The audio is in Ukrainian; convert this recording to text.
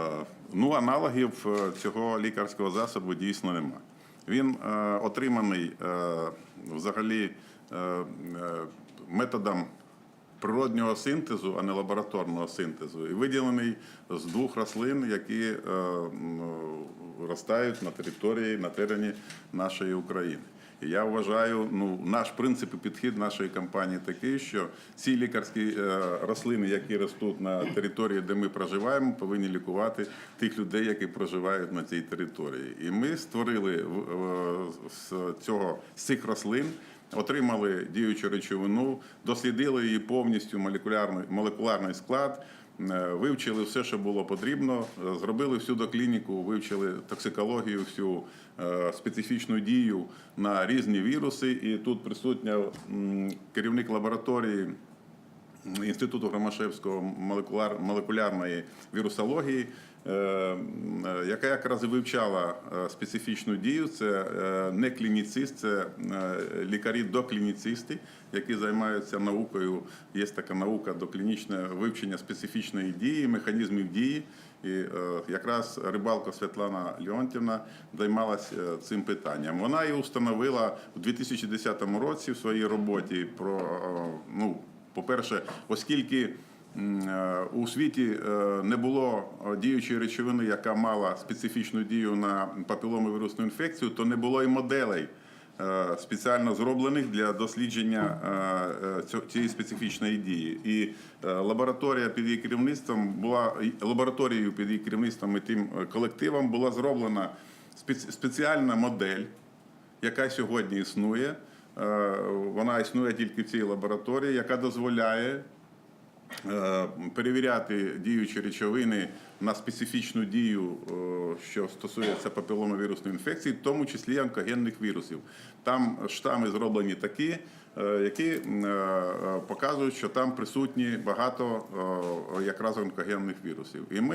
Е, Ну, аналогів е, цього лікарського засобу дійсно нема. Він е, отриманий взагалі методом природнього синтезу, а не лабораторного синтезу, і виділений з двох рослин, які ростають на території, на терені нашої України. Я вважаю, ну наш принцип і підхід нашої компанії такий, що ці лікарські е, рослини, які ростуть на території, де ми проживаємо, повинні лікувати тих людей, які проживають на цій території. І ми створили е, з цього з цих рослин. Отримали діючу речовину, дослідили її повністю молекулярний, молекулярний склад, вивчили все, що було потрібно, е, зробили всю доклініку, вивчили токсикологію, всю е, специфічну дію на різні віруси. І тут присутня керівник лабораторії Інституту Громашевського молекуляр, молекулярної вірусології, е, е, яка якраз і вивчала е, специфічну дію. Це не клініцист, це е, лікарі-доклініцисти, які займаються наукою. Є така наука доклінічне вивчення специфічної дії, механізмів дії. І якраз рибалка Світлана Леонтівна займалася цим питанням. Вона і установила у 2010 році в своїй роботі про. По-перше, оскільки е, у світі е, не було е, діючої речовини, яка мала специфічну дію на папіломовірусну інфекцію, то не було і моделей спеціально зроблених для дослідження цієї специфічної дії. І лабораторія під її керівництвом була лабораторією під її керівництвом і тим колективом була зроблена спеціальна модель яка сьогодні існує. Е, Вона існує тільки в цій лабораторії, яка дозволяє е, перевіряти діючі речовини на специфічну дію, е, що стосується папіломовірусної інфекції, в тому числі онкогенних вірусів. Там штами зроблені такі, які показують, що там присутні багато якраз онкогенних вірусів. І ми